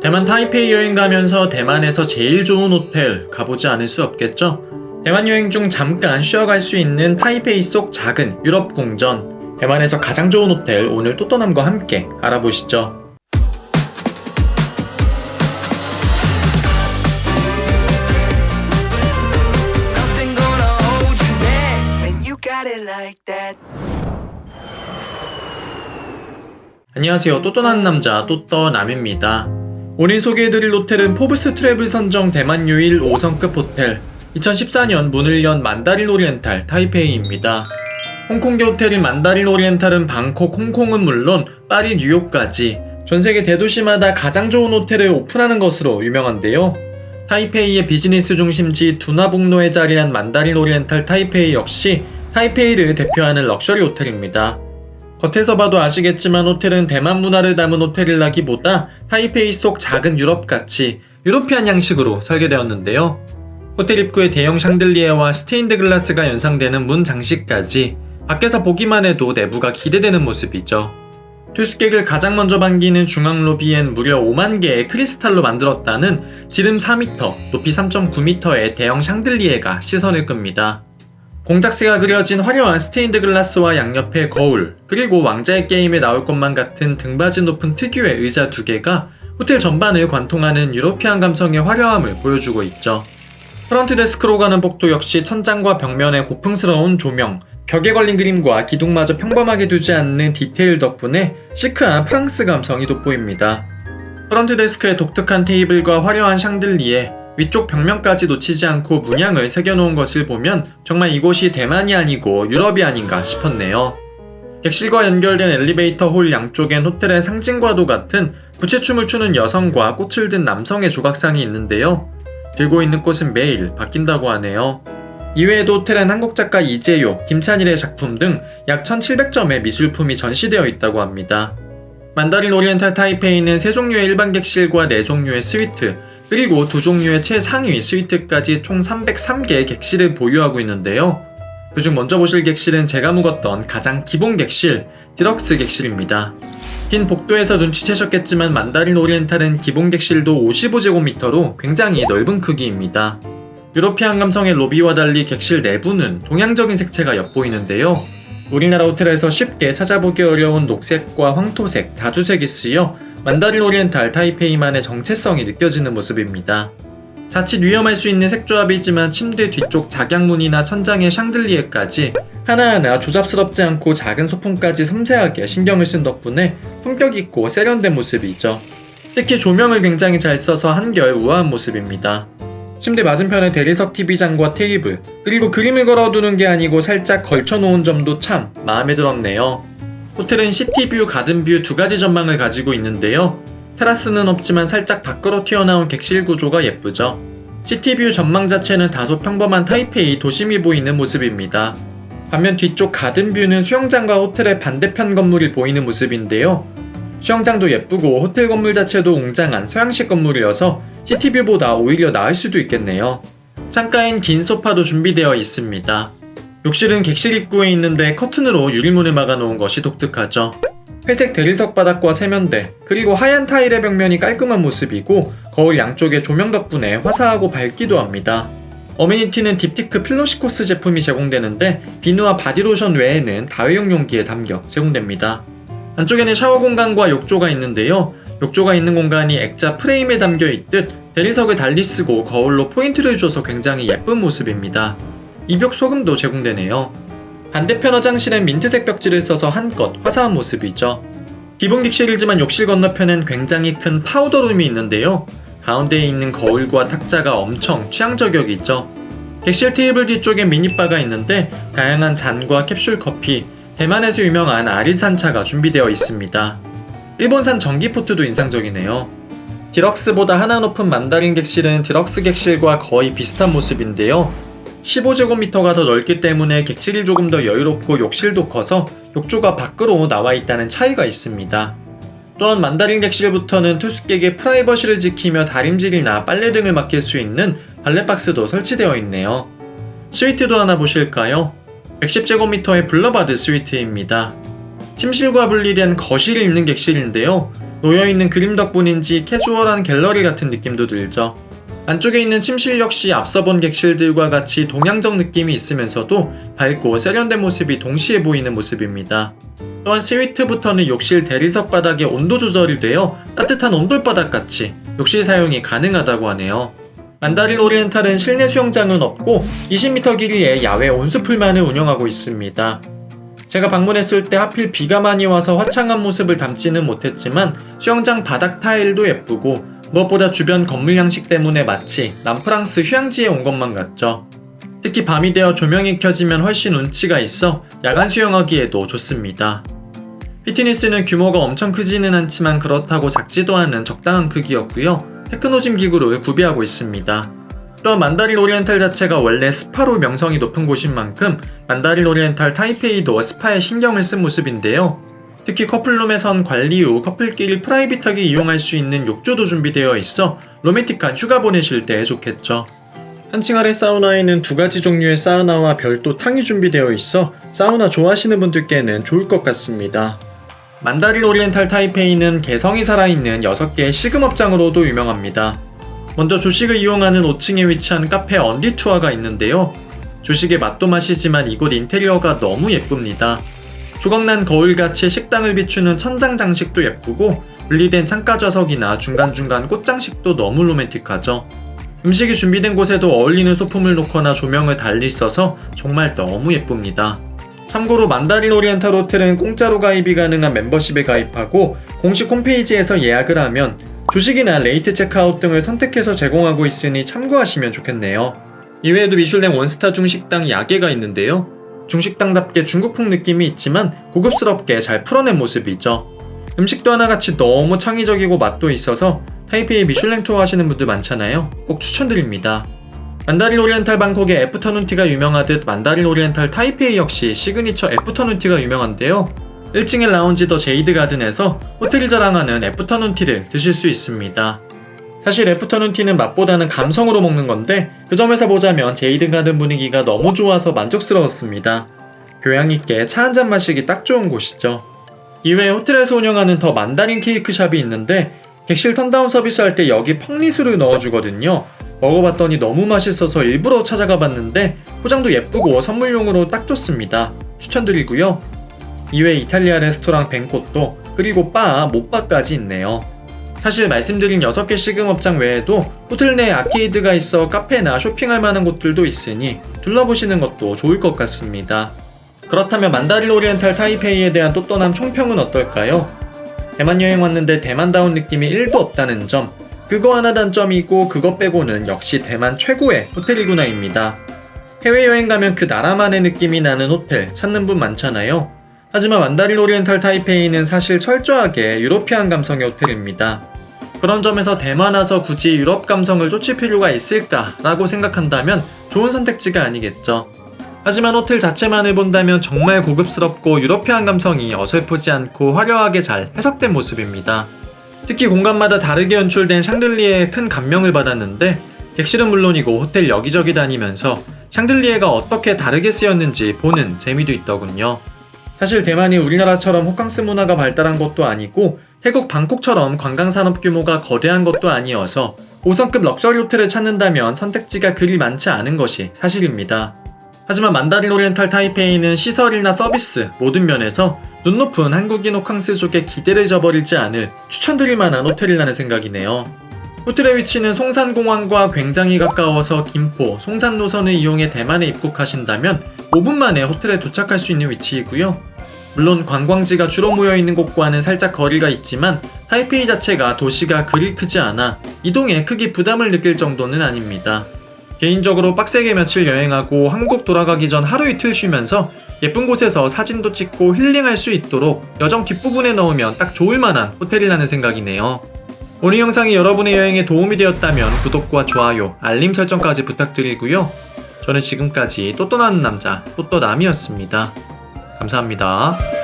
대만 타이페이 여행 가면서 대만에서 제일 좋은 호텔 가보지 않을 수 없겠죠? 대만 여행 중 잠깐 쉬어갈 수 있는 타이페이 속 작은 유럽 궁전. 대만에서 가장 좋은 호텔 오늘 또또남과 함께 알아보시죠. 안녕하세요. 또또난 남자 또떠남입니다. 오늘 소개해드릴 호텔은 포브스 트래블 선정 대만 유일 5성급 호텔 2014년 문을 연 만다린 오리엔탈 타이페이입니다. 홍콩계 호텔인 만다린 오리엔탈은 방콕, 홍콩은 물론 파리, 뉴욕까지 전 세계 대도시마다 가장 좋은 호텔을 오픈하는 것으로 유명한데요. 타이페이의 비즈니스 중심지 두나북로에 자리한 만다린 오리엔탈 타이페이 역시 타이페이를 대표하는 럭셔리 호텔입니다. 겉에서 봐도 아시겠지만 호텔은 대만 문화를 담은 호텔이라기보다 타이페이 속 작은 유럽같이 유로피안 양식으로 설계되었는데요. 호텔 입구에 대형 샹들리에와 스테인드 글라스가 연상되는 문 장식까지 밖에서 보기만 해도 내부가 기대되는 모습이죠. 투숙객을 가장 먼저 반기는 중앙 로비엔 무려 5만 개의 크리스탈로 만들었다는 지름 4m, 높이 3.9m의 대형 샹들리에가 시선을 끕니다. 공작새가 그려진 화려한 스테인드 글라스와 양옆에 거울, 그리고 왕자의 게임에 나올 것만 같은 등받이 높은 특유의 의자 두 개가 호텔 전반을 관통하는 유로피안 감성의 화려함을 보여주고 있죠. 프런트 데스크로 가는 복도 역시 천장과 벽면의 고풍스러운 조명, 벽에 걸린 그림과 기둥마저 평범하게 두지 않는 디테일 덕분에 시크한 프랑스 감성이 돋보입니다. 프런트 데스크의 독특한 테이블과 화려한 샹들리에 위쪽 벽면까지 놓치지 않고 문양을 새겨놓은 것을 보면 정말 이곳이 대만이 아니고 유럽이 아닌가 싶었네요. 객실과 연결된 엘리베이터 홀 양쪽엔 호텔의 상징과도 같은 부채춤을 추는 여성과 꽃을 든 남성의 조각상이 있는데요. 들고 있는 꽃은 매일 바뀐다고 하네요. 이외에도 호텔엔 한국 작가 이재요, 김찬일의 작품 등 약 1700점의 미술품이 전시되어 있다고 합니다. 만다린 오리엔탈 타이페이는 세 종류의 일반 객실과 네 종류의 스위트, 그리고 두 종류의 최상위 스위트까지 총 303개의 객실을 보유하고 있는데요. 그중 먼저 보실 객실은 제가 묵었던 가장 기본 객실, 디럭스 객실입니다. 긴 복도에서 눈치채셨겠지만 만다린 오리엔탈은 기본 객실도 55제곱미터로 굉장히 넓은 크기입니다. 유로피안 감성의 로비와 달리 객실 내부는 동양적인 색채가 엿보이는데요. 우리나라 호텔에서 쉽게 찾아보기 어려운 녹색과 황토색, 다주색이 쓰여 만다린 오리엔탈 타이페이만의 정체성이 느껴지는 모습입니다. 자칫 위험할 수 있는 색조합이지만 침대 뒤쪽 작양문이나 천장의 샹들리에까지 하나하나 조잡스럽지 않고 작은 소품까지 섬세하게 신경을 쓴 덕분에 품격 있고 세련된 모습이죠. 특히 조명을 굉장히 잘 써서 한결 우아한 모습입니다. 침대 맞은편에 대리석 TV장과 테이블, 그리고 그림을 걸어두는 게 아니고 살짝 걸쳐놓은 점도 참 마음에 들었네요. 호텔은 시티뷰, 가든뷰 두 가지 전망을 가지고 있는데요. 테라스는 없지만 살짝 밖으로 튀어나온 객실 구조가 예쁘죠. 시티뷰 전망 자체는 다소 평범한 타이페이 도심이 보이는 모습입니다. 반면 뒤쪽 가든뷰는 수영장과 호텔의 반대편 건물이 보이는 모습인데요. 수영장도 예쁘고 호텔 건물 자체도 웅장한 서양식 건물이어서 시티뷰보다 오히려 나을 수도 있겠네요. 창가엔 긴 소파도 준비되어 있습니다. 욕실은 객실 입구에 있는데 커튼으로 유리문을 막아놓은 것이 독특하죠. 회색 대리석 바닥과 세면대, 그리고 하얀 타일의 벽면이 깔끔한 모습이고 거울 양쪽에 조명 덕분에 화사하고 밝기도 합니다. 어메니티는 딥티크 필로시코스 제품이 제공되는데 비누와 바디로션 외에는 다회용 용기에 담겨 제공됩니다. 안쪽에는 샤워 공간과 욕조가 있는데요. 욕조가 있는 공간이 액자 프레임에 담겨 있듯 대리석을 달리 쓰고 거울로 포인트를 줘서 굉장히 예쁜 모습입니다. 입욕 소금도 제공되네요. 반대편 화장실엔 민트색 벽지를 써서 한껏 화사한 모습이죠. 기본 객실이지만 욕실 건너편엔 굉장히 큰 파우더룸이 있는데요. 가운데에 있는 거울과 탁자가 엄청 취향 저격이죠. 객실 테이블 뒤쪽에 미니바가 있는데 다양한 잔과 캡슐 커피, 대만에서 유명한 아리산 차가 준비되어 있습니다. 일본산 전기포트도 인상적이네요. 디럭스보다 하나 높은 만다린 객실은 디럭스 객실과 거의 비슷한 모습인데요. 15제곱미터가 더 넓기 때문에 객실이 조금 더 여유롭고 욕실도 커서 욕조가 밖으로 나와 있다는 차이가 있습니다. 또한 만다린 객실부터는 투숙객의 프라이버시를 지키며 다림질이나 빨래 등을 맡길 수 있는 발레박스도 설치되어 있네요. 스위트도 하나 보실까요? 110제곱미터의 블러바드 스위트입니다. 침실과 분리된 거실이 있는 객실인데요. 놓여있는 그림 덕분인지 캐주얼한 갤러리 같은 느낌도 들죠. 안쪽에 있는 침실 역시 앞서 본 객실들과 같이 동양적 느낌이 있으면서도 밝고 세련된 모습이 동시에 보이는 모습입니다. 또한 스위트부터는 욕실 대리석 바닥에 온도 조절이 되어 따뜻한 온돌바닥 같이 욕실 사용이 가능하다고 하네요. 만다릴 오리엔탈은 실내 수영장은 없고 20m 길이의 야외 온수풀만을 운영하고 있습니다. 제가 방문했을 때 하필 비가 많이 와서 화창한 모습을 담지는 못했지만 수영장 바닥 타일도 예쁘고 무엇보다 주변 건물 양식 때문에 마치 남프랑스 휴양지에 온 것만 같죠. 특히 밤이 되어 조명이 켜지면 훨씬 운치가 있어 야간 수영하기에도 좋습니다. 피트니스는 규모가 엄청 크지는 않지만 그렇다고 작지도 않은 적당한 크기였고요. 테크노짐 기구를 구비하고 있습니다. 또한 만다릴 오리엔탈 자체가 원래 스파로 명성이 높은 곳인 만큼 만다릴 오리엔탈 타이페이도 스파에 신경을 쓴 모습인데요. 특히 커플룸에선 관리 후 커플끼리 프라이빗하게 이용할 수 있는 욕조도 준비되어 있어 로맨틱한 휴가 보내실 때 좋겠죠. 한층 아래 사우나에는 두 가지 종류의 사우나와 별도 탕이 준비되어 있어 사우나 좋아하시는 분들께는 좋을 것 같습니다. 만다릴 오리엔탈 타이페이는 개성이 살아있는 6개의 시금업장으로도 유명합니다. 먼저 조식을 이용하는 5층에 위치한 카페 언디 투어가 있는데요. 조식의 맛도 맛이지만 이곳 인테리어가 너무 예쁩니다. 조각난 거울같이 식당을 비추는 천장 장식도 예쁘고 분리된 창가 좌석이나 중간중간 꽃 장식도 너무 로맨틱하죠. 음식이 준비된 곳에도 어울리는 소품을 놓거나 조명을 달리 써서 정말 너무 예쁩니다. 참고로 만다린 오리엔탈 호텔은 공짜로 가입이 가능한 멤버십에 가입하고 공식 홈페이지에서 예약을 하면 조식이나 레이트 체크아웃 등을 선택해서 제공하고 있으니 참고하시면 좋겠네요. 이외에도 미슐랭 원스타 중식당 야게가 있는데요. 중식당답게 중국풍 느낌이 있지만 고급스럽게 잘 풀어낸 모습이죠. 음식도 하나같이 너무 창의적이고 맛도 있어서 타이페이 미슐랭 투어 하시는 분들 많잖아요. 꼭 추천드립니다. 만다릴 오리엔탈 방콕의 애프터눈티가 유명하듯 만다릴 오리엔탈 타이페이 역시 시그니처 애프터눈티가 유명한데요. 1층의 라운지 더 제이드 가든에서 호텔이 자랑하는 애프터눈티를 드실 수 있습니다. 사실 애프터눈 티는 맛보다는 감성으로 먹는 건데 그 점에서 보자면 제이드 가든 분위기가 너무 좋아서 만족스러웠습니다. 교양 있게 차 한 잔 마시기 딱 좋은 곳이죠. 이외에 호텔에서 운영하는 더 만다린 케이크 샵이 있는데 객실 턴다운 서비스 할 때 여기 펑리수를 넣어주거든요. 먹어봤더니 너무 맛있어서 일부러 찾아가 봤는데 포장도 예쁘고 선물용으로 딱 좋습니다. 추천드리고요. 이외에 이탈리아 레스토랑 벤코또 그리고 바, 못바까지 있네요. 사실 말씀드린 6개 시금업장 외에도 호텔 내에 아케이드가 있어 카페나 쇼핑할 만한 곳들도 있으니 둘러보시는 것도 좋을 것 같습니다. 그렇다면 만다릴 오리엔탈 타이페이에 대한 또또남 총평은 어떨까요? 대만 여행 왔는데 대만다운 느낌이 1도 없다는 점, 그거 하나 단점이고 그것 빼고는 역시 대만 최고의 호텔이구나입니다. 해외여행 가면 그 나라만의 느낌이 나는 호텔 찾는 분 많잖아요. 하지만 만다릴 오리엔탈 타이페이는 사실 철저하게 유로피안 감성의 호텔입니다. 그런 점에서 대만 와서 굳이 유럽 감성을 쫓을 필요가 있을까라고 생각한다면 좋은 선택지가 아니겠죠. 하지만 호텔 자체만을 본다면 정말 고급스럽고 유러피안 감성이 어설프지 않고 화려하게 잘 해석된 모습입니다. 특히 공간마다 다르게 연출된 샹들리에에 큰 감명을 받았는데 객실은 물론이고 호텔 여기저기 다니면서 샹들리에가 어떻게 다르게 쓰였는지 보는 재미도 있더군요. 사실 대만이 우리나라처럼 호캉스 문화가 발달한 것도 아니고 태국 방콕처럼 관광 산업 규모가 거대한 것도 아니어서 5성급 럭셔리 호텔을 찾는다면 선택지가 그리 많지 않은 것이 사실입니다. 하지만 만다린 오리엔탈 타이페이는 시설이나 서비스 모든 면에서 눈 높은 한국인 호캉스 쪽에 기대를 저버리지 않을 추천드릴 만한 호텔이라는 생각이네요. 호텔의 위치는 송산공항과 굉장히 가까워서 김포, 송산 노선을 이용해 대만에 입국하신다면 5분 만에 호텔에 도착할 수 있는 위치이고요. 물론 관광지가 주로 모여 있는 곳과는 살짝 거리가 있지만 타이페이 자체가 도시가 그리 크지 않아 이동에 크게 부담을 느낄 정도는 아닙니다. 개인적으로 빡세게 며칠 여행하고 한국 돌아가기 전 하루 이틀 쉬면서 예쁜 곳에서 사진도 찍고 힐링할 수 있도록 여정 뒷부분에 넣으면 딱 좋을 만한 호텔이라는 생각이네요. 오늘 영상이 여러분의 여행에 도움이 되었다면 구독과 좋아요, 알림 설정까지 부탁드리고요. 저는 지금까지 또또나는 남자 또또남이었습니다. 감사합니다.